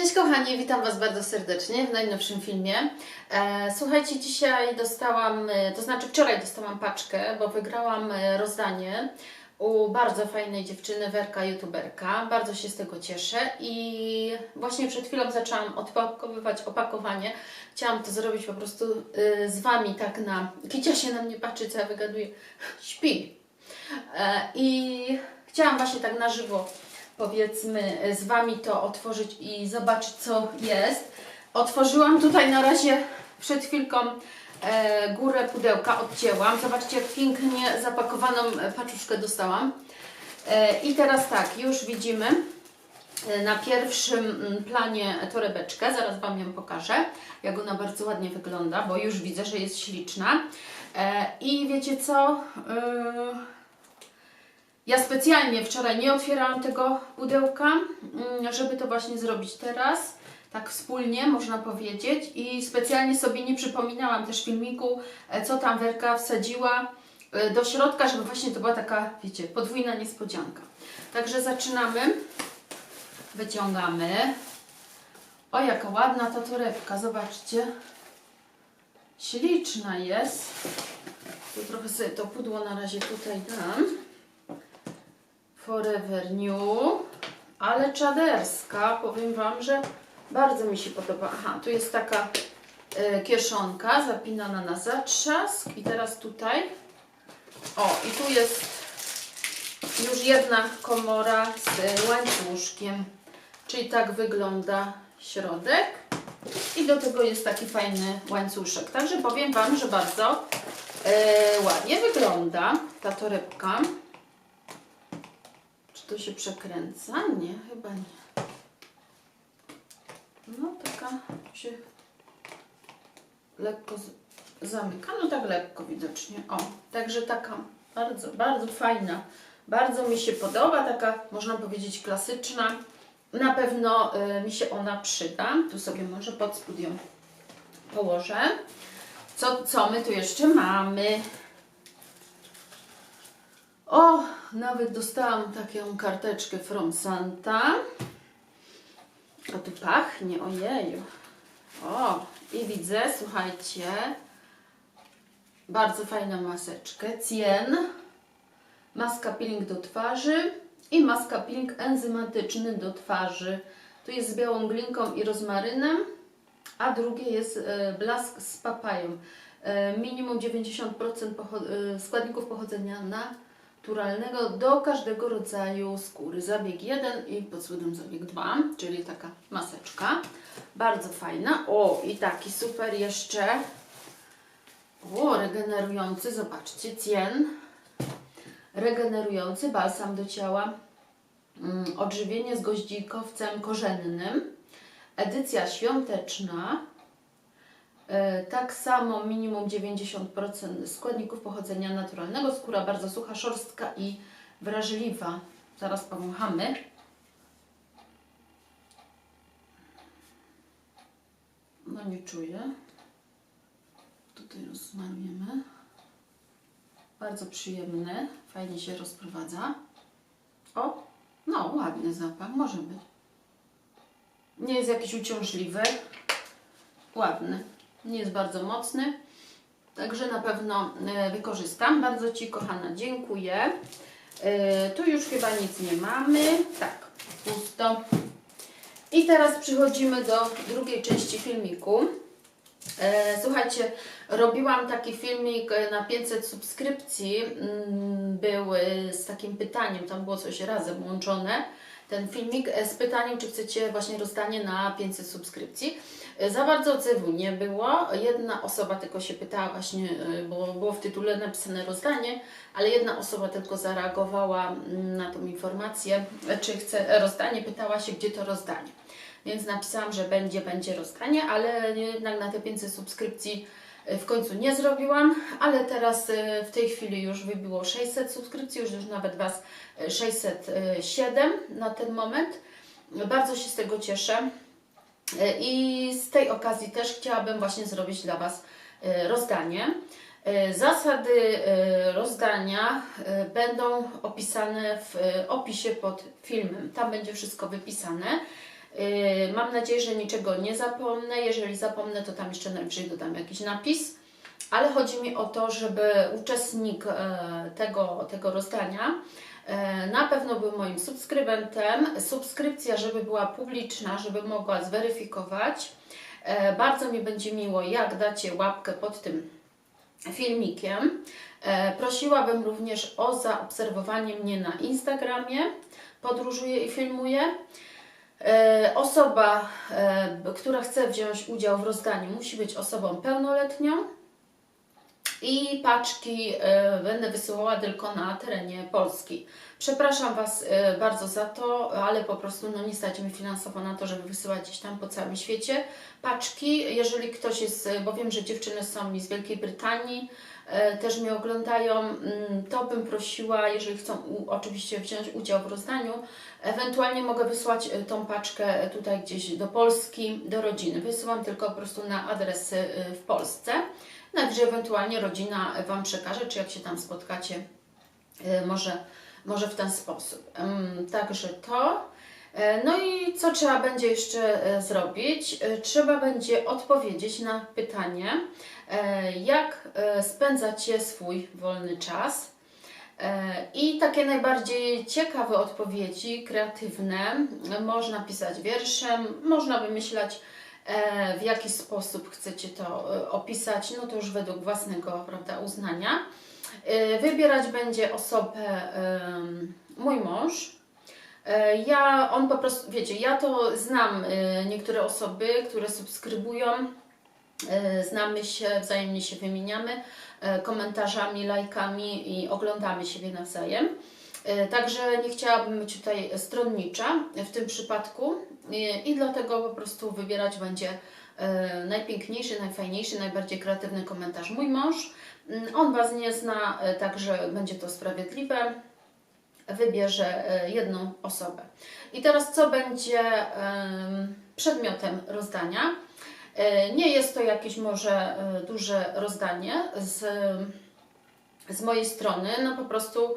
Cześć kochani, witam Was bardzo serdecznie w najnowszym filmie. E, słuchajcie, dzisiaj dostałam, e, to znaczy wczoraj dostałam paczkę, bo wygrałam e, rozdanie u bardzo fajnej dziewczyny, Werka, youtuberka. Bardzo się z tego cieszę i właśnie przed chwilą zaczęłam odpakowywać opakowanie. Chciałam to zrobić po prostu z Wami tak na... Kicia się na mnie patrzy, co ja wygaduję. Śpi. I chciałam właśnie tak na żywo powiedzmy z Wami to otworzyć i zobaczyć co jest. Otworzyłam tutaj na razie przed chwilką e, górę pudełka, odcięłam. Zobaczcie jak pięknie zapakowaną e, paczuszkę dostałam. E, I teraz tak, już widzimy e, na pierwszym mm, planie torebeczkę, zaraz Wam ją pokażę, jak ona bardzo ładnie wygląda, bo już widzę, że jest śliczna. E, I wiecie co? Yy... Ja specjalnie wczoraj nie otwierałam tego pudełka, mm, żeby to właśnie zrobić teraz, tak wspólnie można powiedzieć i specjalnie sobie nie przypominałam też filmiku, e, co tam Werka wsadziła e, do środka, żeby właśnie to była taka, wiecie, podwójna niespodzianka. Także zaczynamy, wyciągamy. O, jaka ładna ta torebka, zobaczcie. Śliczna jest. Tu trochę sobie to pudło na razie tutaj dam. Forever New, ale czaderska. Powiem Wam, że bardzo mi się podoba. Aha, tu jest taka e, kieszonka zapinana na zatrzask i teraz tutaj. O, i tu jest już jedna komora z łańcuszkiem. Czyli tak wygląda środek. I do tego jest taki fajny łańcuszek. Także powiem Wam, że bardzo e, ładnie wygląda ta torebka. To się przekręca? Nie, chyba nie. No taka się lekko zamyka. No tak lekko widocznie. O, także taka bardzo, bardzo fajna. Bardzo mi się podoba, taka można powiedzieć klasyczna. Na pewno y, mi się ona przyda. Tu sobie może pod spód ją położę. Co, co my tu jeszcze mamy? O, nawet dostałam taką karteczkę from Santa. A tu pachnie, ojeju. O, i widzę, słuchajcie, bardzo fajną maseczkę. Cien, maska peeling do twarzy i maska peeling enzymatyczny do twarzy. Tu jest z białą glinką i rozmarynem, a drugie jest e, blask z papają. E, minimum 90% pocho- e, składników pochodzenia naturalnego do każdego rodzaju skóry. Zabieg 1 i pod spodem zabieg 2, czyli taka maseczka. Bardzo fajna. O, i taki super jeszcze. O, regenerujący, zobaczcie, cien. Regenerujący balsam do ciała. Mm, odżywienie z goździkowcem korzennym. Edycja świąteczna. E, Tak samo minimum 90% składników pochodzenia naturalnego. Skóra bardzo sucha, szorstka i wrażliwa. Zaraz powąchamy. No nie czuję. Tutaj rozsmarujemy. Bardzo przyjemny. Fajnie się rozprowadza. O, no ładny zapach. Może być. Nie jest jakiś uciążliwy. Ładny. Nie jest bardzo mocny. Także na pewno e, wykorzystam. Bardzo Ci, kochana, dziękuję. E, tu już chyba nic nie mamy. Tak, pusto. I teraz przechodzimy do drugiej części filmiku. E, Słuchajcie, robiłam taki filmik na 500 subskrypcji. mm, Był z takim pytaniem, tam było coś razem łączone. Ten filmik z pytaniem, czy chcecie właśnie rozdanie na 500 subskrypcji. Za bardzo odzewu nie było. Jedna osoba tylko się pytała właśnie, e, bo było w tytule napisane rozdanie, ale jedna osoba tylko zareagowała mm, na tą informację, czy chce rozdanie, pytała się, gdzie to rozdanie. Więc napisałam, że będzie, będzie rozdanie, ale jednak na te 500 subskrypcji e, w końcu nie zrobiłam, ale teraz e, w tej chwili już wybiło 600 subskrypcji, już, już nawet Was e, 607 na ten moment. Bardzo się z tego cieszę. E, I z tej okazji też chciałabym właśnie zrobić dla Was e, rozdanie. E, Zasady rozdania będą opisane w opisie pod filmem. Tam będzie wszystko wypisane. Mam nadzieję, że niczego nie zapomnę. Jeżeli zapomnę, to tam jeszcze najwyżej dodam jakiś napis. Ale chodzi mi o to, żeby uczestnik tego, tego rozdania na pewno był moim subskrybentem. Subskrypcja, żeby była publiczna, żeby mogła zweryfikować. E, Bardzo mi będzie miło, jak dacie łapkę pod tym filmikiem. E, Prosiłabym również o zaobserwowanie mnie na Instagramie. Podróżuję i filmuję. E, Osoba, e, która chce wziąć udział w rozdaniu, musi być osobą pełnoletnią i paczki e, będę wysyłała tylko na terenie Polski. Przepraszam Was e, bardzo za to, ale po prostu no, nie stać mi finansowo na to, żeby wysyłać gdzieś tam po całym świecie paczki. Jeżeli ktoś jest, e, bo wiem, że dziewczyny są mi z Wielkiej Brytanii, też mnie oglądają, mm, to bym prosiła, jeżeli chcą oczywiście wziąć udział w rozdaniu, ewentualnie mogę wysłać tą paczkę tutaj gdzieś do Polski, do rodziny. Wysyłam tylko po prostu na adresy w Polsce. Najwyżej ewentualnie rodzina Wam przekaże, czy jak się tam spotkacie, e, może, może w ten sposób. Także to. E, No i co trzeba będzie jeszcze e, zrobić? Trzeba będzie odpowiedzieć na pytanie, jak spędzacie swój wolny czas. I takie najbardziej ciekawe odpowiedzi, kreatywne, można pisać wierszem, można wymyślać, w jaki sposób chcecie to e, opisać, no to już według własnego prawda, uznania. E, Wybierać będzie osobę mój mąż. E, Ja, on po prostu, wiecie, ja to znam e, niektóre osoby, które subskrybują, e, znamy się, wzajemnie się wymieniamy e, komentarzami, lajkami i oglądamy siebie nawzajem. E, Także nie chciałabym być tutaj stronnicza w tym przypadku e, i dlatego po prostu wybierać będzie e, najpiękniejszy, najfajniejszy, najbardziej kreatywny komentarz mój mąż. Mm, On Was nie zna, e, także będzie to sprawiedliwe. Wybierze jedną osobę. I teraz co będzie em, przedmiotem rozdania? Nie jest to jakieś może duże rozdanie z, z mojej strony, no po prostu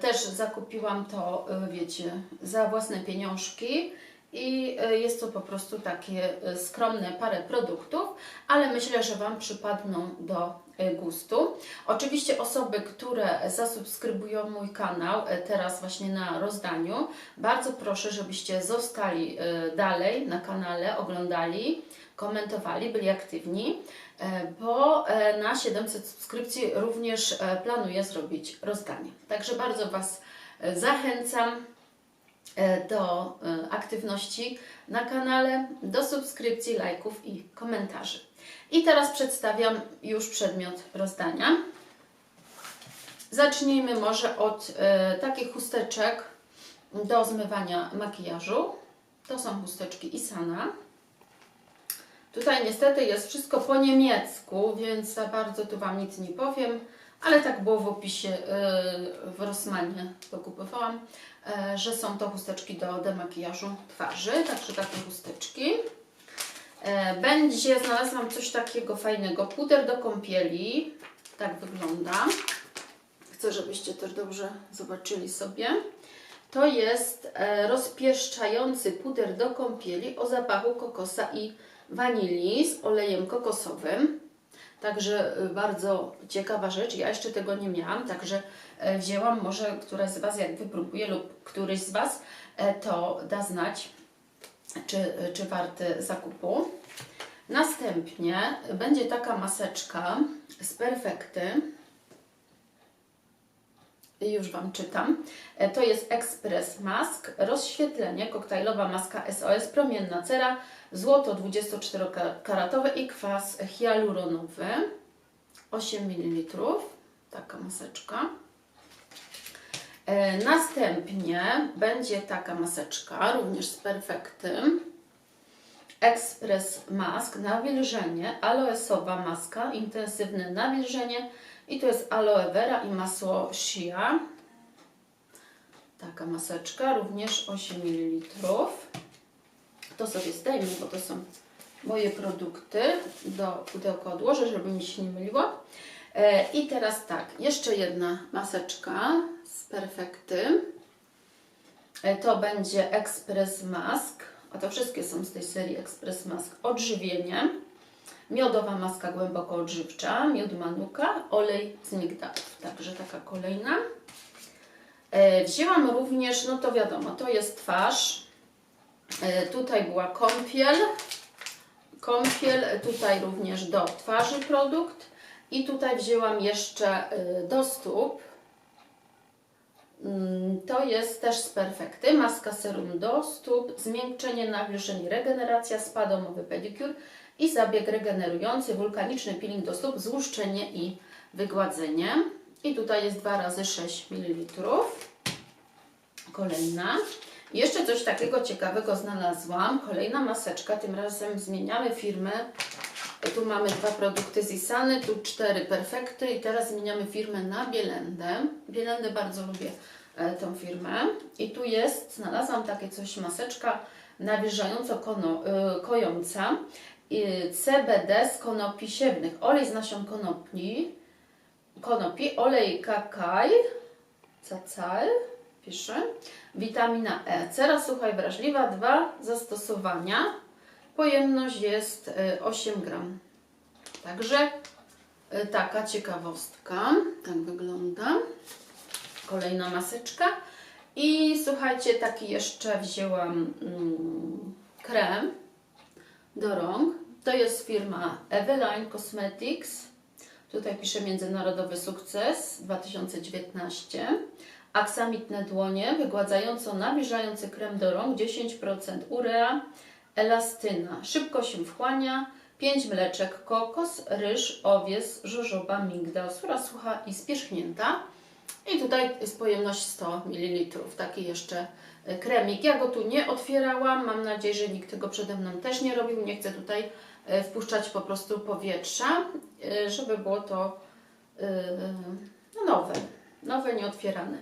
też zakupiłam to, wiecie, za własne pieniążki i e, jest to po prostu takie e, skromne parę produktów, ale myślę, że Wam przypadną do e, gustu. Oczywiście osoby, które zasubskrybują mój kanał teraz właśnie na rozdaniu, bardzo proszę, żebyście zostali dalej na kanale, oglądali, komentowali, byli aktywni, bo na 700 subskrypcji również planuję zrobić rozdanie. Także bardzo Was zachęcam do e, aktywności na kanale, do subskrypcji, lajków i komentarzy. I teraz przedstawiam już przedmiot rozdania. Zacznijmy może od e, takich chusteczek do zmywania makijażu. To są chusteczki Isana. Tutaj niestety jest wszystko po niemiecku, więc za bardzo tu Wam nic nie powiem, ale tak było w opisie e, w Rossmanie to kupowałam, e, że są to chusteczki do demakijażu twarzy, także takie chusteczki. E, Będzie, znalazłam coś takiego fajnego, puder do kąpieli, tak wygląda. Chcę, żebyście też dobrze zobaczyli sobie. To jest rozpieszczający puder do kąpieli o zapachu kokosa i wanilii z olejem kokosowym. Także e, bardzo ciekawa rzecz. Ja jeszcze tego nie miałam, także e, wzięłam. Może któraś z Was, jak wypróbuje, lub któryś z Was, e, to da znać, czy, czy warty zakupu. Następnie będzie taka maseczka z perfekty. Już Wam czytam. E, To jest Express Mask, rozświetlenie, koktajlowa maska SOS, promienna cera, złoto 24-karatowe i kwas hialuronowy. 8 ml. Taka maseczka. E, Następnie będzie taka maseczka, również z perfekty. Express Mask, nawilżenie, aloesowa maska, intensywne nawilżenie i tu jest aloe vera i masło shea. Taka maseczka, również 8 ml. To sobie zdejmę, bo to są moje produkty. Do pudełka odłożę, żeby mi się nie myliło. E, I teraz tak, jeszcze jedna maseczka z perfekty. E, To będzie Express Mask a to wszystkie są z tej serii Express Mask odżywieniem. Miodowa maska głęboko odżywcza, miód manuka, olej z migdałów. Także taka kolejna. E, wzięłam również, no to wiadomo, to jest twarz. E, tutaj była kąpiel. Kąpiel, tutaj również do twarzy produkt. I tutaj wzięłam jeszcze e, do stóp. Mm, To jest też z Perfekty. Maska serum do stóp, zmiękczenie, nawilżenie, regeneracja, spa domowy pedikur i zabieg regenerujący, wulkaniczny peeling do stóp, złuszczenie i wygładzenie. I tutaj jest 2 razy 6 ml. Kolejna. Jeszcze coś takiego ciekawego znalazłam. Kolejna maseczka, tym razem zmieniamy firmę. Tu mamy dwa produkty z Isany, tu cztery perfekty i teraz zmieniamy firmę na Bielendę. Bielendę bardzo lubię e, tą firmę. I tu jest, znalazłam takie coś, maseczka nawilżająco kono, y, kojąca. CBD z konopi siewnych, olej z nasion konopi, konopi, olej kakaj, cacal, piszę, witamina E, cera sucha wrażliwa, dwa zastosowania, pojemność jest y, 8 gram. Także y, taka ciekawostka, tak wygląda. Kolejna maseczka. I słuchajcie, taki jeszcze wzięłam mm, krem do rąk. To jest firma Eveline Cosmetics. Tutaj pisze Międzynarodowy Sukces 2019. Aksamitne dłonie, wygładzająco nawilżający krem do rąk, 10% urea, elastyna. Szybko się wchłania, 5 mleczek, kokos, ryż, owies, żożoba, migdał, sura sucha i spierzchnięta. I tutaj jest pojemność 100 ml. Taki jeszcze e, kremik. Ja go tu nie otwierałam. Mam nadzieję, że nikt tego przede mną też nie robił. Nie chcę tutaj e, wpuszczać po prostu powietrza, e, żeby było to no, nowe, nowe, nieotwierane.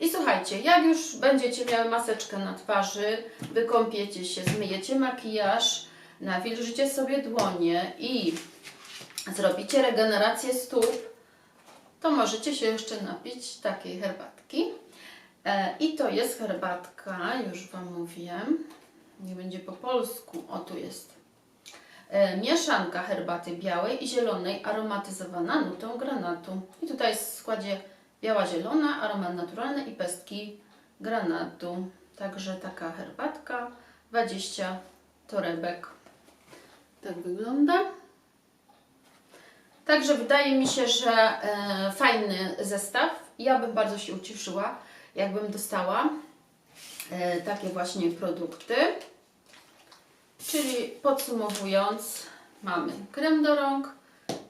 I słuchajcie, jak już będziecie miały maseczkę na twarzy, wykąpiecie się, zmyjecie makijaż, nawilżycie sobie dłonie i zrobicie regenerację stóp, to możecie się jeszcze napić takiej herbatki. E, I to jest herbatka, już Wam mówiłem, nie będzie po polsku, o tu jest. E, mieszanka herbaty białej i zielonej, aromatyzowana nutą granatu. I tutaj w składzie biała zielona, aromat naturalny i pestki granatu. Także taka herbatka, 20 torebek. Tak wygląda. Także wydaje mi się, że e, fajny zestaw. Ja bym bardzo się ucieszyła, jakbym dostała e, takie właśnie produkty. Czyli podsumowując, mamy krem do rąk,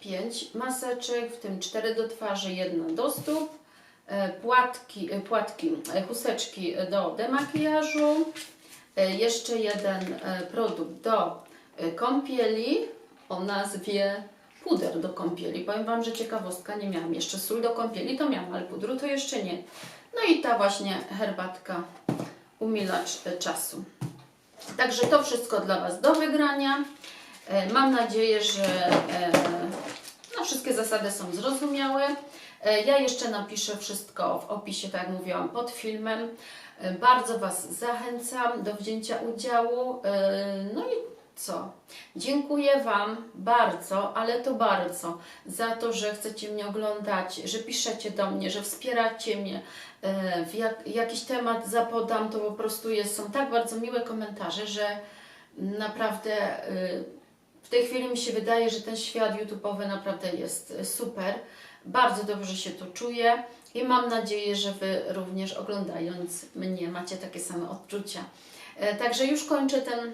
5 maseczek, w tym 4 do twarzy, 1 do stóp, płatki, e, płatki e, chusteczki do demakijażu, e, jeszcze jeden e, produkt do e, kąpieli o nazwie puder do kąpieli. Powiem Wam, że ciekawostka, nie miałam jeszcze sól do kąpieli, to miałam, ale pudru to jeszcze nie. No i ta właśnie herbatka umilacz e, czasu. Także to wszystko dla Was do wygrania. E, Mam nadzieję, że e, no, wszystkie zasady są zrozumiałe. E, Ja jeszcze napiszę wszystko w opisie, tak jak mówiłam, pod filmem. E, Bardzo Was zachęcam do wzięcia udziału. E, No i co? Dziękuję Wam bardzo, ale to bardzo za to, że chcecie mnie oglądać, że piszecie do mnie, że wspieracie mnie. W jak, jakiś temat zapodam, to po prostu jest, są tak bardzo miłe komentarze, że naprawdę y, tej chwili mi się wydaje, że ten świat YouTube'owy naprawdę jest y, super. Bardzo dobrze się tu czuję i mam nadzieję, że Wy również oglądając mnie macie takie same odczucia. E, Także już kończę ten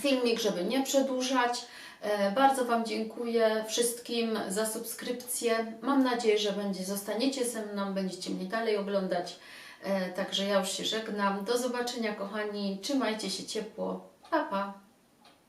filmik, żeby nie przedłużać. E, Bardzo Wam dziękuję wszystkim za subskrypcję. Mam nadzieję, że będzie, zostaniecie ze mną, będziecie mnie dalej oglądać. E, Także ja już się żegnam. Do zobaczenia, kochani. Trzymajcie się ciepło. Pa, pa.